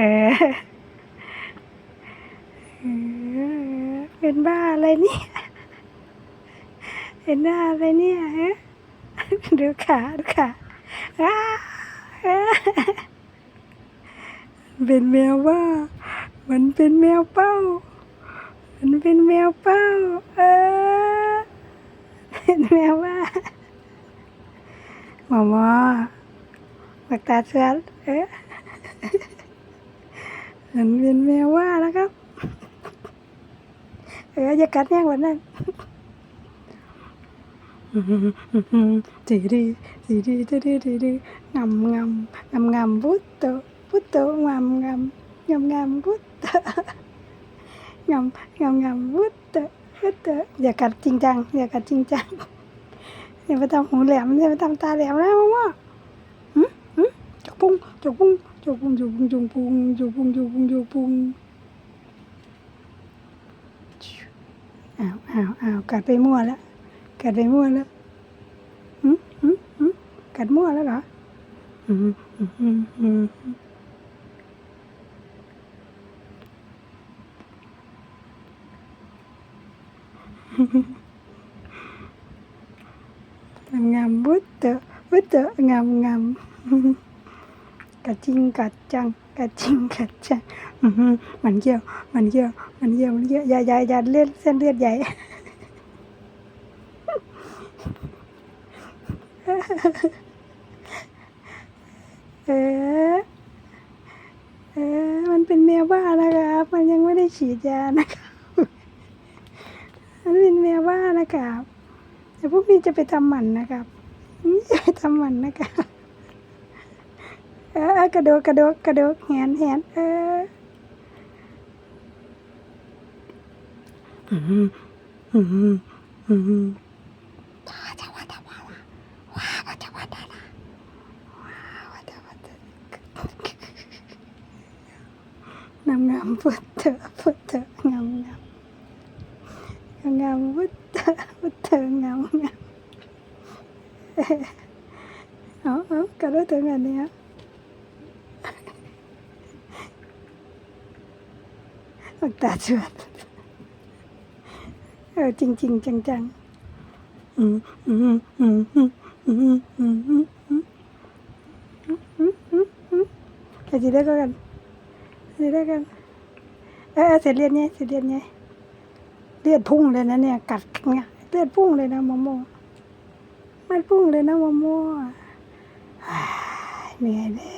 ออเออเป็นบ้าอะไรเนี่ยเป็นบ้าอะไรเนี่ยฮะดูขาดูขาอ้าอ้าเป็นแมวว่า มันเป็นแมวเป้า มันเป็นแมวเป้า เออ เป็นแมวว่าหมอมอปากตาเสือเออ มันเป็นแมวว่าแล้วครับ เอออย่ากัดแย่งวันนั้นจีดีจีดีจีดีจีดีงำงำงำงำพุตโตพุตโตงำงำงำงำพุตโตงำงำงำพุตโตพุตโตอย่ากัดจริงจังอย่ากัดจริงจังอย่าไปทำหูแหลมอย่าไปทำตาแหลมนะพ่อพ่อหืมหืมจกปุ้ง จกปุ้งจกปุ้งจกปุ้งจกปุ้งจกปุ้งจกปุ้งจกปุ้งอ้าวอ้าวอ้าวกัดไปมั่วแล้วกัดไปมั่วแล้วหืมหืมหืมกัดมั่วแล้วเหรออืมอืมอืมอืมงามบุตเตอบุตเตองามงาม กัดจริงกัดจังกัดจริงกัดจังอือหือมันเยี่ยว มันเยี่ยว มันเยี่ยวมันเยี่ยวอย่าอย่าอย่าเลือดเส้นเลือดใหญ่เออเออมันเป็นแมวบ้านะครับ มันยังไม่ได้ฉีดยานะครับมันเป็นแมวบ้านะครับแต่พวกนี้จะไปทำหมันนะครับจะไปทำหมันนะครับ เออเออกระโดดกระโดดกระโดดแหนแหนเอออืมอืมอืมว้าจะว่าจะว่าว้าว่าจะว่าจะว้าว่าจะว่าจะงามงามพุทธพุทธงามงามงามงามพุทธพุทธงามงามเอาเอากระโดดถึงอันเนี้ หลวงตาสวดเออจริงจริงจังจังไปจีได้ก็กันจีได้กันเออเสร็จเรียนไงเสร็จเรียนไงเลือดพุ่งเลยนะเนี่ย กัดเนี่ยเลือดพุ่งเลยนะมโมมันพุ่งเลยนะมโมเหนื่อยเลย